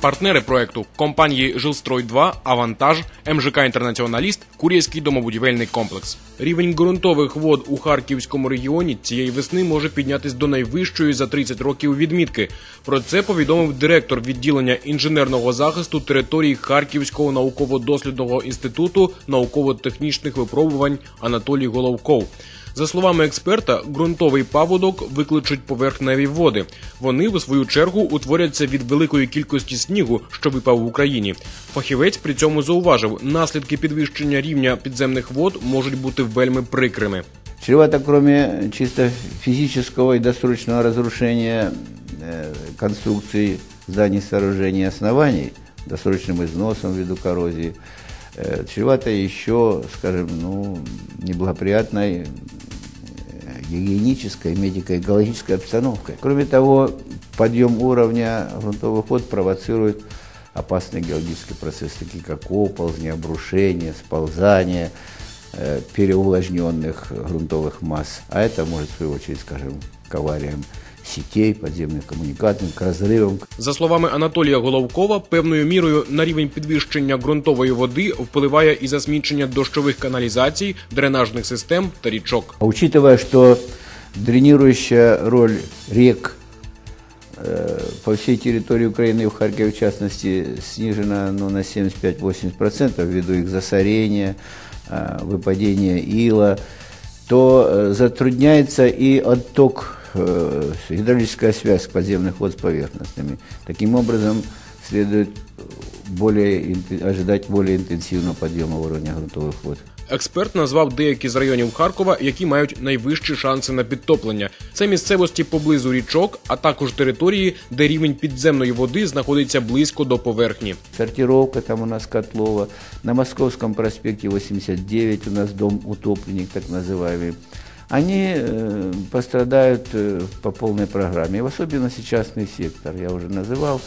Партнери проекту компанії Жилстрой 2 Авантаж, МЖК Інтернаціоналіст, Кур'єрський домобудівельний комплекс. Рівень ґрунтових вод у Харківському регіоні цієї весни може піднятись до найвищої за 30 років відмітки. Про це повідомив директор відділення інженерного захисту території Харківського науково-дослідного інституту науково-технічних випробувань Анатолій Головков. За словами експерта, ґрунтовий паводок викличуть поверхневі води. Вони, у свою чергу, утворяться від великої кількості снігу, що випав в Україні. Фахівець при цьому зауважив, наслідки підвищення рівня підземних вод можуть бути вельми прикрими. Чревато, кроме чисто физического и досрочного разрушения э, конструкций зданий, сооружений и оснований, досрочным износом ввиду коррозии, э, чревато еще, скажем, ну, неблагоприятной э, гигиенической, медико-экологической обстановкой. Кроме того, подъем уровня грунтовых вод провоцирует опасные геологические процессы, такие как оползни, обрушения, сползания, переувлажненных грунтовых масс. А это может, в свою очередь, скажем, к авариям сетей, подземных коммуникаций, к разрывам. За словами Анатолія Головкова, певною мірою на рівень підвищення ґрунтової води впливає і засмічення дощових каналізацій, дренажних систем та річок. А Учитывая, что дренирующая роль рек э, По всей территории Украины, в Харькове в частности, снижена ну, на 75-80% ввиду их засорения, э, выпадения ила, то э, затрудняется и отток, э, гидравлическая связь подземных вод с поверхностными. Таким образом, следует более, инте- ожидать более интенсивного подъема уровня грунтовых вод. Експерт назвав деякі з районів Харкова, які мають найвищі шанси на підтоплення. Це місцевості поблизу річок, а також території, де рівень підземної води знаходиться близько до поверхні. Сортировка там у нас Котлова. На Московском проспекте 89 у нас дом утопленник, так называемый. Они э, пострадают э, по полной программе. И в особенности частный сектор. Я уже называл.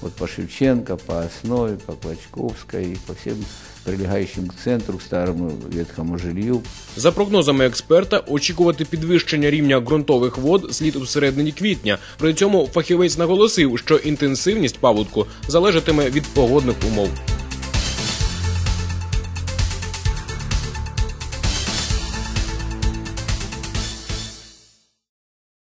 Вот по Шевченко, по Основе, по Клочковской и по всем прилегающим к центру, к старому ветхому жилью. За прогнозами експерта, очікувати підвищення рівня ґрунтових вод слід у середині квітня. При цьому фахівець наголосив, що інтенсивність паводку залежатиме від погодних умов.